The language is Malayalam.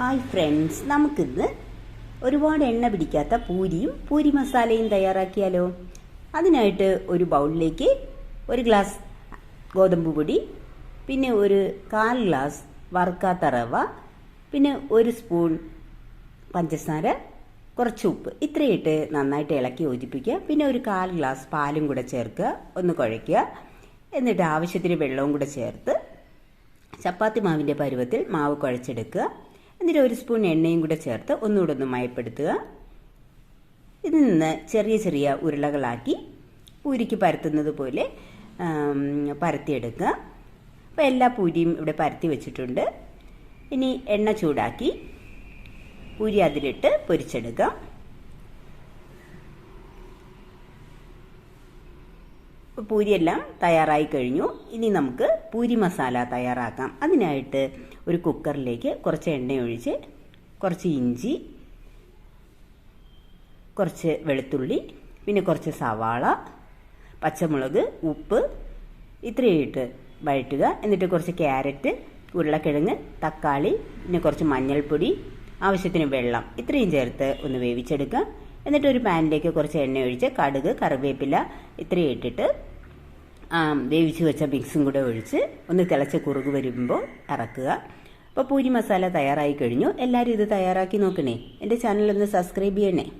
ഹായ് ഫ്രണ്ട്സ് നമുക്കിന്ന് ഒരുപാട് എണ്ണ പിടിക്കാത്ത പൂരിയും പൂരി മസാലയും തയ്യാറാക്കിയാലോ? അതിനായിട്ട് ഒരു ബൗളിലേക്ക് ഒരു ഗ്ലാസ് ഗോതമ്പ് പൊടി പിന്നെ ഒരു കാൽ ഗ്ലാസ് വറുക്കാത്ത റവ പിന്നെ ഒരു സ്പൂൺ പഞ്ചസാര കുറച്ച് ഉപ്പ്. ഇത്രയിട്ട് നന്നായിട്ട് ഇളക്കി യോജിപ്പിക്കുക. പിന്നെ ഒരു കാൽ ഗ്ലാസ് പാലും കൂടെ ചേർക്കുക. ഒന്ന് കുഴയ്ക്കുക. എന്നിട്ട് ആവശ്യത്തിന് വെള്ളവും കൂടെ ചേർത്ത് ചപ്പാത്തി മാവിന്റെ പരുവത്തിൽ മാവ് കുഴച്ചെടുക്കുക. എന്നിട്ട് ഒരു സ്പൂൺ എണ്ണയും കൂടെ ചേർത്ത് ഒന്നുകൂടെ ഒന്ന് മയപ്പെടുത്തുക. ഇതിൽ നിന്ന് ചെറിയ ചെറിയ ഉരുളകളാക്കി പൂരിക്ക് പരത്തുന്നത് പോലെ പരത്തിയെടുക്കുക. അപ്പോൾ എല്ലാ പൂരിയും ഇവിടെ പരത്തി വെച്ചിട്ടുണ്ട്. ഇനി എണ്ണ ചൂടാക്കി പൂരി അതിലിട്ട് പൊരിച്ചെടുക്കാം. ഇപ്പോൾ പൂരിയെല്ലാം തയ്യാറായി കഴിഞ്ഞു. ഇനി നമുക്ക് പൂരി മസാല തയ്യാറാക്കാം. അതിനായിട്ട് ഒരു കുക്കറിലേക്ക് കുറച്ച് എണ്ണ ഒഴിച്ച് കുറച്ച് ഇഞ്ചി കുറച്ച് വെളുത്തുള്ളി പിന്നെ കുറച്ച് സവാള പച്ചമുളക് ഉപ്പ് ഇത്രയിട്ട് വഴറ്റുക. എന്നിട്ട് കുറച്ച് ക്യാരറ്റ് ഉരുളക്കിഴങ്ങ് തക്കാളി പിന്നെ കുറച്ച് മഞ്ഞൾപ്പൊടി ആവശ്യത്തിന് വെള്ളം ഇത്രയും ചേർത്ത് ഒന്ന് വേവിച്ചെടുക്കുക. എന്നിട്ട് ഒരു പാനിലേക്ക് കുറച്ച് എണ്ണ ഒഴിച്ച് കടുക് കറിവേപ്പില ഇത്രയും ഇട്ടിട്ട് വേവിച്ച് വെച്ച മിക്സും കൂടെ ഒഴിച്ച് ഒന്ന് തിളച്ച് കുറുക് വരുമ്പോൾ ഇറക്കുക അപ്പോൾ പൂരി മസാല തയ്യാറായി കഴിഞ്ഞു. എല്ലാവരും ഇത് തയ്യാറാക്കി നോക്കണേ. എന്റെ ചാനൽ ഒന്ന് സബ്സ്ക്രൈബ് ചെയ്യണേ.